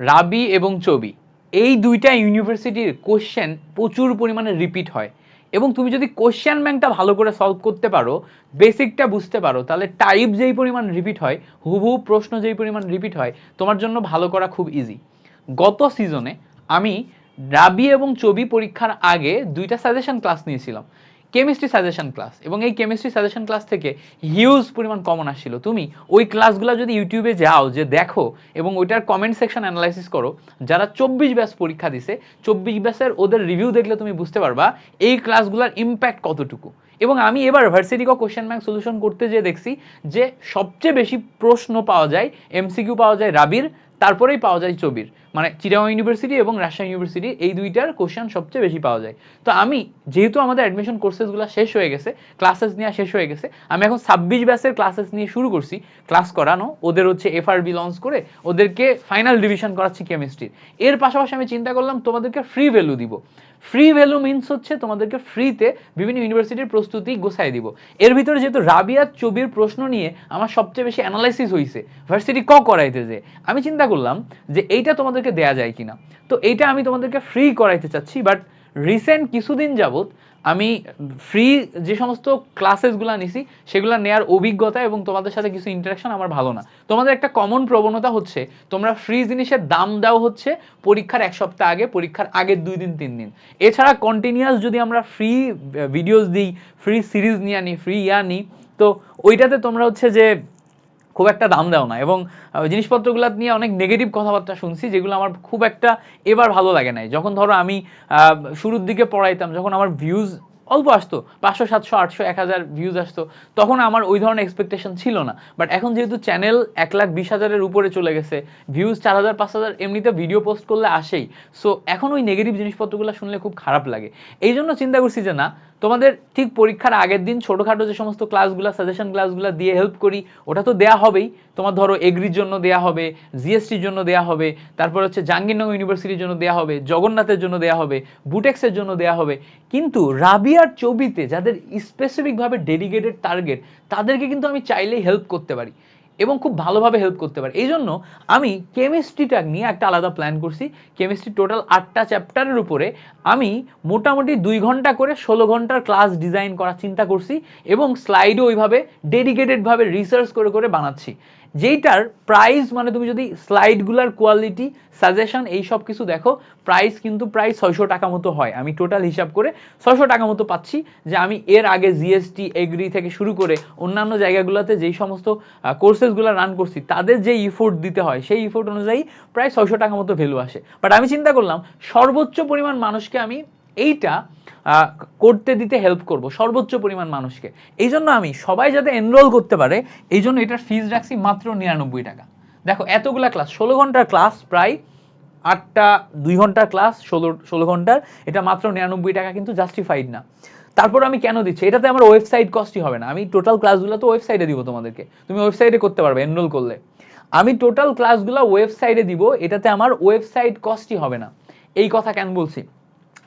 রাবি এবং চবি, এই দুইটা ইউনিভার্সিটির কোশ্চেন প্রচুর পরিমাণে রিপিট হয়। এবং তুমি যদি কোশ্চেন ব্যাংকটা ভালো করে সলভ করতে পারো বেসিকটা বুঝতে পারো, তাহলে টাইপ যেই পরিমাণ রিপিট হয়, হুবহু প্রশ্ন যেই পরিমাণ রিপিট হয়, তোমার জন্য ভালো করা খুব ইজি গত সিজনে আমি রাবি এবং চবি পরীক্ষার আগে দুইটা সাজেশন ক্লাস নিয়েছিলাম। কেমিস্ট্রি সাজেশন ক্লাস এবং এই কেমিস্ট্রি সাজেশন ক্লাস থেকে হিউজ পরিমাণ কমন আসছিল। তুমি ওই ক্লাসগুলো যদি ইউটিউবে যাও, যে দেখো, এবং ওইটার কমেন্ট সেকশন অ্যানালাইসিস করো, যারা চব্বিশ ব্যাস পরীক্ষা দিছে, চব্বিশ ব্যাসের ওদের রিভিউ দেখলে তুমি বুঝতে পারবা এই ক্লাসগুলোর ইম্প্যাক্ট কতটুকু। এবং আমি এবার ভার্সিটিক কোশ্চেন ব্যাংক সলিউশন করতে যেয়ে দেখছি যে সবচেয়ে বেশি প্রশ্ন পাওয়া যায় এমসিকিউ পাওয়া যায় রাবির তারপরেই পাওয়া যায় চবির মানে চিরাং ইউনিভার্সিটি এবং রাজশাহী ইউনিভার্সিটি, এই দুইটার কোশ্চেন সবচেয়ে বেশি পাওয়া যায়। তো আমি, যেহেতু আমাদের অ্যাডমিশন কোর্সেসগুলো শেষ হয়ে গেছে ক্লাসেস নেওয়া শেষ হয়ে গেছে, আমি এখন ছাব্বিশ ব্যাচের ক্লাসেস নিয়ে শুরু করছি ক্লাস করানো, ওদের হচ্ছে এফআরবি লঞ্চ করে ওদেরকে ফাইনাল ডিভিশন করাচ্ছি কেমিস্ট্রির এর পাশাপাশি আমি চিন্তা করলাম, তোমাদেরকে ফ্রি ভ্যালু দিব। ফ্রি ভ্যালু মিনস হচ্ছে তোমাদেরকে ফ্রিতে বিভিন্ন ইউনিভার্সিটির প্রস্তুতি গোছাই দিব। এর ভিতরে যেহেতু রাবিয়াত চবির প্রশ্ন নিয়ে আমার সবচেয়ে বেশি অ্যানালাইসিস হয়েছে ভার্সিটি ক করাইতে যে আমি চিন্তা করলাম যে এইটা তোমাদেরকে দেয়া যায় কিনা। তো এইটা আমি তোমাদেরকে ফ্রি করাইতে চাচ্ছি বাট রিসেন্ট কিছুদিন যাবত আমি ফ্রি যে সমস্ত ক্লাসেসগুলো নিছি, সেগুলো নেয়ার অভিজ্ঞতা এবং তোমাদের সাথে কিছু ইন্টারাকশন আমার ভালো না। তোমাদের একটা কমন প্রবণতা হচ্ছে, তোমরা ফ্রি জিনিসের দাম দাও হচ্ছে পরীক্ষার এক সপ্তাহ আগে, পরীক্ষার আগের দুই দিন, তিন দিন। এছাড়া কন্টিনিউয়াস যদি আমরা ফ্রি ভিডিওস দিই ফ্রি সিরিজ নিয়ে আনি ফ্রি ইয়া নিই তো ওইটাতে তোমরা হচ্ছে যে খুব একটা দাম দাও না। এবং জিনিসপত্রগুলো নিয়ে অনেক নেগেটিভ কথাবার্তা শুনছি, যেগুলো আমার খুব একটা এবার ভালো লাগে নাই। যখন ধরো আমি শুরুর দিকে পড়াইতাম, যখন আমার ভিউজ অল্প আসতো, পাঁচশো, সাতশো, আটশো, এক হাজার ভিউজ আসতো। তখন আমার ওই ধরনের এক্সপেকটেশন ছিল না। বাট এখন যেহেতু চ্যানেল এক লাখ বিশ হাজারের উপরে চলে গেছে ভিউজ চার হাজার, পাঁচ হাজার, এমনিতে ভিডিও পোস্ট করলে আসেই। সো এখন ওই নেগেটিভ জিনিসপত্রগুলো শুনলে খুব খারাপ লাগে। এই জন্য চিন্তা করছি যে না, তোমাদের ঠিক পরীক্ষার আগের দিন ছোটোখাটো যে সমস্ত ক্লাসগুলো সাজেশন ক্লাসগুলো দিয়ে হেল্প করি, ওটা তো দেয়া হবেই। তোমার ধরো এগ্রির জন্য দেয়া হবে জিএসটির জন্য দেয়া হবে, তারপর হচ্ছে জাহাঙ্গীরনগর ইউনিভার্সিটির জন্য দেয়া হবে, জগন্নাথের জন্য দেয়া হবে বুটেক্সের জন্য দেয়া হবে। কিন্তু রাবিয়ার চবিতে যাদের স্পেসিফিকভাবে ডেডিকেটেড টার্গেট তাদেরকে কিন্তু আমি চাইলেই হেল্প করতে পারি এবং খুব ভালোভাবে হেল্প করতে পারে। এই জন্য আমি কেমিস্ট্রিটা নিয়ে একটা আলাদা প্ল্যান করছি। কেমিস্ট্রি টোটাল আটটা চ্যাপ্টারের উপরে আমি মোটামুটি দুই ঘণ্টা করে ষোলো ঘণ্টার ক্লাস ডিজাইন করার চিন্তা করছি এবং স্লাইডও ওইভাবে ডেডিকেটেডভাবে রিসার্চ করে করে বানাচ্ছি। যেইটার প্রাইস মানে তুমি যদি স্লাইডগুলার কোয়ালিটি সাজেশন এই সব কিছু দেখো প্রাইস কিন্তু প্রায় ছয়শো টাকা মতো হয়। আমি টোটাল হিসাব করে ছয়শো টাকা মতো পাচ্ছি যে আমি এর আগে জিএসটি এগ্রি থেকে শুরু করে অন্যান্য জায়গাগুলোতে যেই সমস্ত কোর্সেসগুলো রান করছি, তাদের যে ইফোর্ট দিতে হয়, সেই ইফোর্ট অনুযায়ী প্রায় ছয়শো টাকা মতো ভ্যালু আসে। বাট আমি চিন্তা করলাম, সর্বোচ্চ পরিমাণ মানুষকে আমি এইটা করতে দিতে হেল্প করব সর্বোচ্চ পরিমাণ মানুষকে। এই জন্য আমি সবাই যাতে এনরোল করতে পারে এই জন্য এটার ফিজ রাখছি মাত্র নিরানব্বই টাকা। দেখো, এতগুলা ক্লাস ষোলো ঘণ্টার ক্লাস প্রায় আটটা, দুই ঘণ্টার ক্লাস ষোলো ষোলো ঘণ্টার, এটা মাত্র নিরানব্বই টাকা কিন্তু জাস্টিফাইড না। তারপর আমি কেন দিচ্ছি? এটাতে আমার ওয়েবসাইট কস্টই হবে না। আমি টোটাল ক্লাসগুলো তো ওয়েবসাইটে দিব তোমাদেরকে। তুমি ওয়েবসাইটে করতে পারবে এনরোল করলে। আমি টোটাল ক্লাসগুলো ওয়েবসাইটে দিব, এটাতে আমার ওয়েবসাইট কস্টই হবে না। এই কথা কেন বলছি?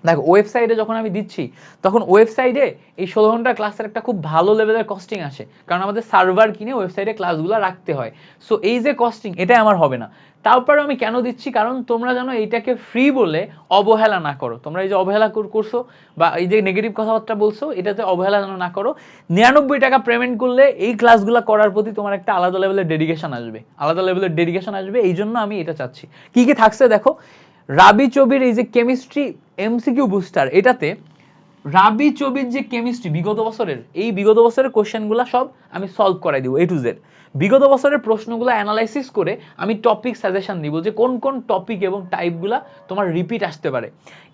দেখো ওয়েবসাইটে যখন আমি দিচ্ছি, তখন ওয়েবসাইটে এই ষোলো ঘণ্টা ক্লাসের একটা খুব ভালো লেভেলের কস্টিং আসে। কারণ আমাদের সার্ভার কিনে ওয়েবসাইটে ক্লাসগুলো রাখতে হয়। সো এই যে কস্টিং এটাই আমার হবে না। তারপরে আমি কেন দিচ্ছি? কারণ তোমরা যেন এইটাকে ফ্রি বলে অবহেলা না করো। তোমরা এই যে অবহেলা করছ বা এই যে নেগেটিভ কথাবার্তা বলছো, এটাতে অবহেলা যেন না করো, নিরানব্বই টাকা পেমেন্ট করলে এই ক্লাসগুলো করার প্রতি তোমার একটা আলাদা লেভেলের ডেডিকেশন আসবে। আলাদা লেভেলের ডেডিকেশন আসবে, এই জন্য আমি এটা চাচ্ছি। কি কি থাকছে দেখো? রাবি চবির এই যে কেমিস্ট্রি এমসিকিউ বুস্টার এটাতে রাবি চবির যে কেমিস্ট্রি বিগত বছরের, এই বিগত বছরের কোশ্চেনগুলো সব আমি সলভ করাই দিব এ টু জেড বিগত বছরের প্রশ্নগুলো অ্যানালাইসিস করে আমি টপিক সাজেশন দিব যে কোন কোন টপিক এবং টাইপগুলা তোমার রিপিট আসতে পারে।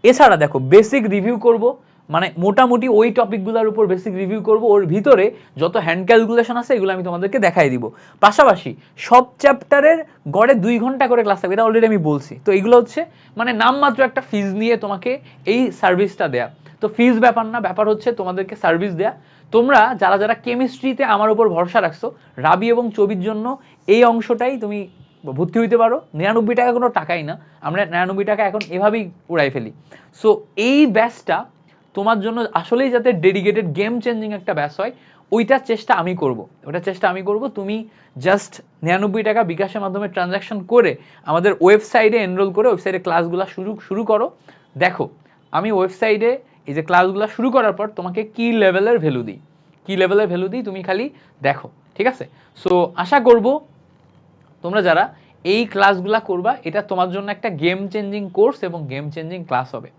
এছাড়া দেখো বেসিক রিভিউ করব মানে মোটামুটি ওই টপিকগুলোর উপর বেসিক রিভিউ করব, ওর ভিতরে যত হ্যান্ড ক্যালকুলেশন আছে এগুলো আমি তোমাদেরকে দেখাই দিব। পাশাপাশি সব চ্যাপ্টারের গড়ে দুই ঘণ্টা করে ক্লাস থাকবে, এটা অলরেডি আমি বলছি। তো এগুলো হচ্ছে মানে নামমাত্র একটা ফিজ নিয়ে তোমাকে এই সার্ভিসটা দেয়া। তো ফিজ ব্যাপার না, ব্যাপার হচ্ছে তোমাদেরকে সার্ভিস দেয়া। তোমরা যারা যারা কেমিস্ট্রিতে আমার উপর ভরসা রাখছো, রাবি এবং চবির জন্য এই অংশটাই তুমি ভর্তি হইতে পারো। নিরানব্বই টাকা কোনো টাকাই না, আমরা নিরানব্বই টাকা এখন এভাবেই উড়াই ফেলি। সো এই ব্যাচটা তোমার জন্য আসলেই যাতে ডেডিকেটেড গেম চেঞ্জিং একটা ব্যাচ হয়, ওইটার চেষ্টা আমি করব। ওটার চেষ্টা আমি করব, তুমি জাস্ট নিরানব্বই টাকা বিকাশের মাধ্যমে ট্রানজাকশন করে আমাদের ওয়েবসাইটে এনরোল করে ওয়েবসাইটে ক্লাসগুলো শুরু শুরু করো। দেখো, আমি ওয়েবসাইটে এই যে ক্লাসগুলো শুরু করার পর তোমাকে কি লেভেলের ভ্যালু দিই? কি লেভেলের ভ্যালু দিই? তুমি খালি দেখো, ঠিক আছে? সো আশা করব তোমরা যারা এই ক্লাসগুলা করবা, এটা তোমার জন্য একটা গেম চেঞ্জিং কোর্স এবং গেম চেঞ্জিং ক্লাস হবে।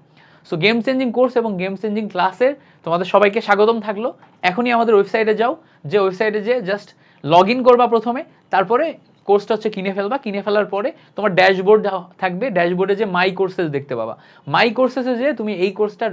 সো গেম চেঞ্জিং কোর্স এবং গেম চেঞ্জিং ক্লাসের তোমাদের সবাইকে স্বাগতম থাকল। এখনই আমাদের ওয়েবসাইটে যাও। যে ওয়েবসাইটে যে জাস্ট লগ ইন করবা প্রথমে, তারপরে কোর্সটা হচ্ছে কিনে ফেলবা, কিনে ফেলার পরে তোমার ড্যাশবোর্ড থাকবে ড্যাশবোর্ডে যে মাই কোর্সেস দেখতে পাবা। মাই কোর্সেসে যে তুমি এই কোর্সটা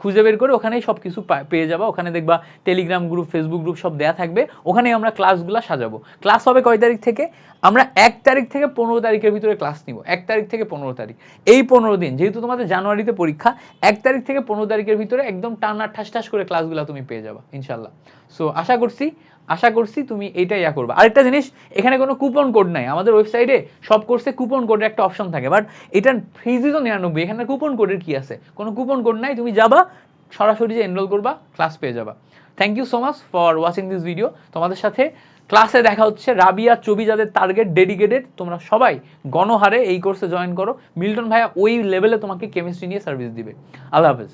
খুঁজে বের করে ওখানেই সব কিছু পেয়ে যাবা। ওখানে দেখবা টেলিগ্রাম গ্রুপ ফেসবুক গ্রুপ সব দেয়া থাকবে। ওখানেই আমরা ক্লাসগুলো সাজাবো। ক্লাস হবে কয় তারিখ থেকে? আমরা এক তারিখ থেকে পনেরো তারিখের ভিতরে ক্লাস নিব। এক তারিখ থেকে পনেরো তারিখ। এই পনেরো দিন, যেহেতু তোমাদের জানুয়ারিতে পরীক্ষা, এক তারিখ থেকে পনেরো তারিখের ভিতরে একদম টানা ঠাস ঠাস করে ক্লাসগুলো তুমি পেয়ে যাবা ইনশাল্লাহ সো আশা করছি আশা করছি তুমি এইটা ইয়া করবে। আরেকটা জিনিস, এখানে কোনো কুপন কোড নাই। আমাদের ওয়েবসাইটে সব কোর্সে কুপন কোডের একটা অপশন থাকে। বাট এটার ফিজই তো নিরানব্বই। এখানে কুপন কোডের কি আছে? কোনো কুপন কোড নাই। তুমি যাবা, সরাসরি যে এনরোল করবা ক্লাস পেয়ে যাবা। Thank you so much for watching this video তোমাদের সাথে ক্লাসে দেখা হচ্ছে রাবিয়া চবি যাদের টার্গেট ডেডিকেটেড তোমরা সবাই গণহারে এই কোর্সে জয়েন করো। মিল্টন ভাইয়া ওই লেভেলে তোমাকে কেমিস্ট্রি নিয়ে সার্ভিস দিবে। আল্লাহ হাফেজ।